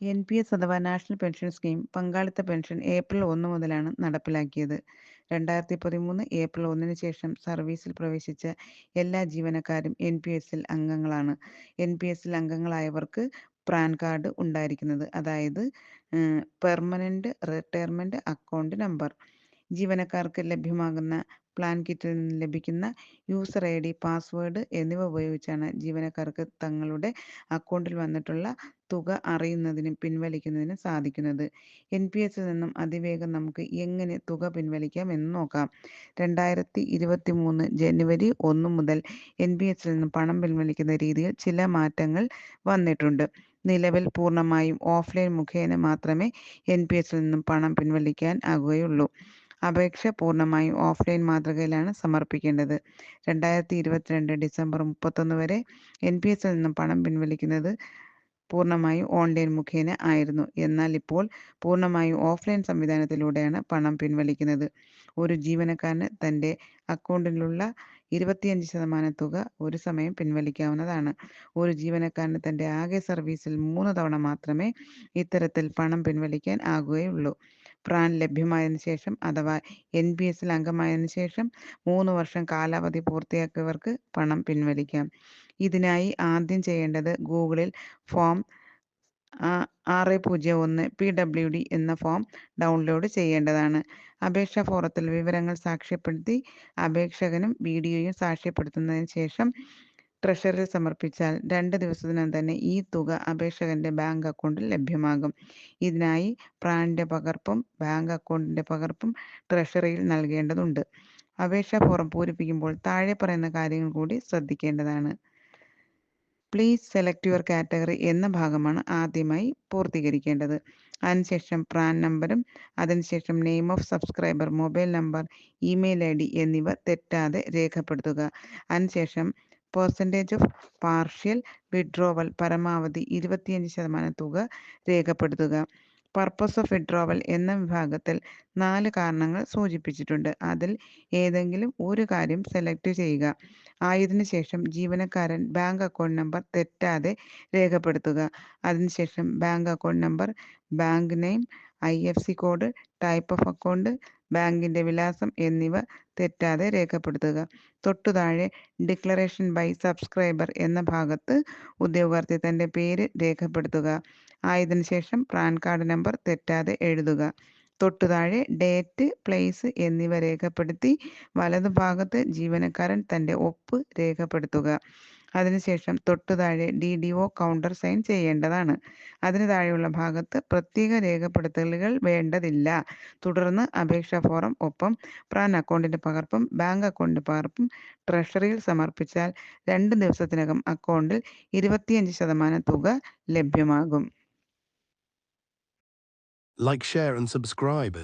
N P S അഥവാ national pension scheme പങ്കാളിത്ത pension April ഒന്ന് മുതലാണ് നടപ്പിലാക്കിയത്. രണ്ടായിരത്തി പതിമൂന്ന് ഏപ്രിൽ ഒന്നിന് ശേഷം സർവീസിൽ പ്രവേശിച്ച എല്ലാ ജീവനക്കാരും എൻ പി എസിൽ അംഗങ്ങളാണ്. എൻ പി എസിൽ അംഗങ്ങളായവർക്ക് പ്രാൻ കാർഡ് ഉണ്ടായിരിക്കുന്നത്. അതായത് പെർമനന്റ് റിട്ടയർമെന്റ് അക്കൗണ്ട് നമ്പർ. ജീവനക്കാർക്ക് ലഭ്യമാകുന്ന പ്ലാൻ കിറ്റിൽ നിന്ന് ലഭിക്കുന്ന യൂസർ ഐ ഡി, പാസ്വേഡ് എന്നിവ ഉപയോഗിച്ചാണ് ജീവനക്കാർക്ക് തങ്ങളുടെ അക്കൗണ്ടിൽ വന്നിട്ടുള്ള തുക അറിയുന്നതിനും പിൻവലിക്കുന്നതിനും സാധിക്കുന്നത്. എൻ പി എസിൽ നിന്നും അതിവേഗം നമുക്ക് എങ്ങനെ തുക പിൻവലിക്കാം എന്ന് നോക്കാം. രണ്ടായിരത്തി ഇരുപത്തി മൂന്ന് ജനുവരി ഒന്ന് മുതൽ എൻ പി എസിൽ നിന്നും പണം പിൻവലിക്കുന്ന രീതിയിൽ ചില മാറ്റങ്ങൾ വന്നിട്ടുണ്ട്. നിലവിൽ പൂർണമായും ഓഫ്ലൈൻ മുഖേന മാത്രമേ എൻ പി എസിൽ നിന്നും പണം പിൻവലിക്കാൻ ആകുകയുള്ളൂ. അപേക്ഷ പൂർണമായും ഓഫ്ലൈൻ മാതൃകയിലാണ് സമർപ്പിക്കേണ്ടത്. രണ്ടായിരത്തി ഇരുപത്തിരണ്ട് ഡിസംബർ മുപ്പത്തൊന്ന് വരെ എൻ പി എസിൽ നിന്നും പണം പിൻവലിക്കുന്നത് പൂർണമായും ഓൺലൈൻ മുഖേന ആയിരുന്നു. എന്നാൽ ഇപ്പോൾ പൂർണമായും ഓഫ്ലൈൻ സംവിധാനത്തിലൂടെയാണ് പണം പിൻവലിക്കുന്നത്. ഒരു ജീവനക്കാരന് തന്റെ അക്കൗണ്ടിലുള്ള ഇരുപത്തിയഞ്ച് ശതമാനം തുക ഒരു സമയം പിൻവലിക്കാവുന്നതാണ്. ഒരു ജീവനക്കാരന് തന്റെ ആകെ സർവീസിൽ മൂന്ന് തവണ മാത്രമേ ഇത്തരത്തിൽ പണം പിൻവലിക്കാൻ ആകുകയുള്ളൂ. പ്രാൻ ലഭ്യമായതിനു ശേഷം അഥവാ എൻ പി എസിൽ അംഗമായതിനു ശേഷം മൂന്ന് വർഷം കാലാവധി പൂർത്തിയാക്കിയവർക്ക് പണം പിൻവലിക്കാം. ഇതിനായി ആദ്യം ചെയ്യേണ്ടത് ഗൂഗിളിൽ ഫോം ആറ് പൂജ്യം ഒന്ന് പി ഡബ്ല്യു ഡി എന്ന ഫോം ഡൗൺലോഡ് ചെയ്യേണ്ടതാണ്. അപേക്ഷാ ഫോറത്തിൽ വിവരങ്ങൾ സാക്ഷ്യപ്പെടുത്തി അപേക്ഷകനും വീഡിയോയും സാക്ഷ്യപ്പെടുത്തുന്നതിന് ശേഷം ട്രഷറിയിൽ സമർപ്പിച്ചാൽ രണ്ട് ദിവസത്തിനകം തന്നെ ഈ തുക അപേക്ഷകന്റെ ബാങ്ക് അക്കൗണ്ടിൽ ലഭ്യമാകും. ഇതിനായി പ്രാണിന്റെ പകർപ്പും ബാങ്ക് അക്കൗണ്ടിന്റെ പകർപ്പും ട്രഷറിയിൽ നൽകേണ്ടതുണ്ട്. അപേക്ഷാ ഫോറം പൂരിപ്പിക്കുമ്പോൾ താഴെ പറയുന്ന കാര്യങ്ങൾ കൂടി ശ്രദ്ധിക്കേണ്ടതാണ്. പ്ലീസ് സെലക്ട് യുവർ കാറ്റഗറി എന്ന ഭാഗമാണ് ആദ്യമായി പൂർത്തീകരിക്കേണ്ടത്. അതിനുശേഷം പ്രാൻ നമ്പറും അതിനുശേഷം name of subscriber, mobile number, email I D എന്നിവ തെറ്റാതെ രേഖപ്പെടുത്തുക. അതിനുശേഷം പെർസെന്റേജ് ഓഫ് പാർഷ്യൽ വിഡ്രോവൽ പരമാവധി ഇരുപത്തിയഞ്ച് ശതമാനം തുക രേഖപ്പെടുത്തുക. പർപ്പസ് ഓഫ് വിഡ്രോവൽ എന്ന വിഭാഗത്തിൽ നാല് കാരണങ്ങൾ സൂചിപ്പിച്ചിട്ടുണ്ട്. അതിൽ ഏതെങ്കിലും ഒരു കാര്യം സെലക്ട് ചെയ്യുക. ആയതിനു ശേഷം ജീവനക്കാരൻ ബാങ്ക് അക്കൗണ്ട് നമ്പർ തെറ്റാതെ രേഖപ്പെടുത്തുക. അതിനുശേഷം bank account number, bank name, I F C code, type of account, ബാങ്കിന്റെ വിലാസം എന്നിവ തെറ്റാതെ രേഖപ്പെടുത്തുക. തൊട്ടു താഴെ ഡിക്ലറേഷൻ ബൈ സബ്സ്ക്രൈബർ എന്ന ഭാഗത്ത് ഉദ്യോഗാർത്ഥി തന്റെ പേര് രേഖപ്പെടുത്തുക. ആയതിനു ശേഷം പാൻ കാർഡ് നമ്പർ തെറ്റാതെ എഴുതുക. തൊട്ടു താഴെ ഡേറ്റ്, പ്ലേസ് എന്നിവ രേഖപ്പെടുത്തി വലതുഭാഗത്ത് ജീവനക്കാരൻ തന്റെ ഒപ്പ് രേഖപ്പെടുത്തുക. അതിനുശേഷം തൊട്ടുതാഴെ D D O countersign ചെയ്യേണ്ടതാണ്. അതിനു താഴെയുള്ള ഭാഗത്ത് പ്രത്യേക രേഖപ്പെടുത്തലുകൾ വേണ്ടതില്ല. തുടർന്ന് അപേക്ഷാ ഫോറം ഒപ്പം പ്രാൻ അക്കൗണ്ടിന്റെ പകർപ്പും ബാങ്ക് അക്കൗണ്ടിന്റെ പകർപ്പും ട്രഷറിയിൽ സമർപ്പിച്ചാൽ രണ്ട് ദിവസത്തിനകം അക്കൗണ്ടിൽ ഇരുപത്തിയഞ്ച് ശതമാനം തുക ലഭ്യമാകും. Like, share and subscribe.